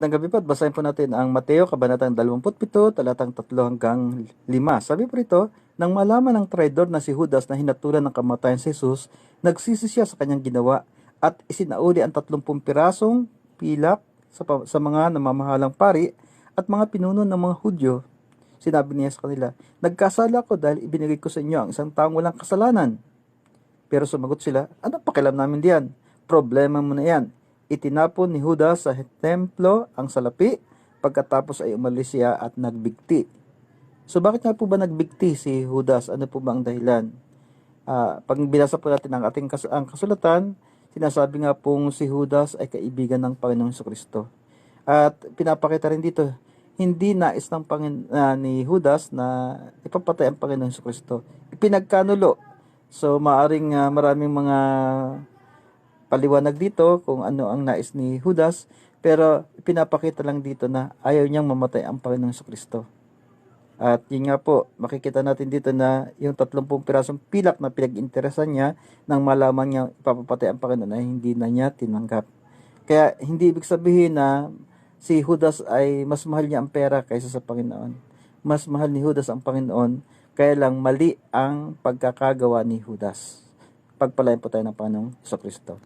Ng gabi po at basahin po natin ang Mateo, Kabanatang 27, talatang 3 hanggang 5. Sabi po rito, nang malaman ng traidor na si Judas na hinatulan ng kamatayan si Jesus, nagsisi siya sa kanyang ginawa at isinauli ang 30 pirasong pilak sa, sa mga namamahalang pari at mga pinuno ng mga Hudyo. Sinabi niya sa kanila, Nagkasala ko dahil ibinigay ko sa inyo ang isang taong walang kasalanan. Pero sumagot sila, ano pakialam namin diyan? Problema mo na yan. Itinapon ni Judas sa templo ang salapi, pagkatapos ay umalis siya at nagbigti. So bakit nga po ba nagbigti si Judas? Ano po ba ang dahilan? Ah, pag binasa po natin ang ating kas- ang kasulatan, sinasabi nga pong si Judas ay kaibigan ng Panginoong Kristo. At pinapakita rin dito, hindi nais ng Pangin, ah, ni Judas na ipapatay ang Panginoong Kristo. Ipinagkanulo. So maaring ah, maraming mga paliwanag dito kung ano ang nais ni Judas, pero pinapakita lang dito na ayaw niyang mamatay ang Panginoong Kristo. At yun nga po, makikita natin dito na yung 30 pirasong pilak na pinag-interesan niya nang malaman niya ipapapatay ang Panginoon ay hindi na niya tinanggap. Kaya hindi ibig sabihin na si Judas ay mas mahal niya ang pera kaysa sa Panginoon. Mas mahal ni Judas ang Panginoon, kaya lang mali ang pagkakagawa ni Judas. Pagpalain po tayo ng Panginoong Kristo.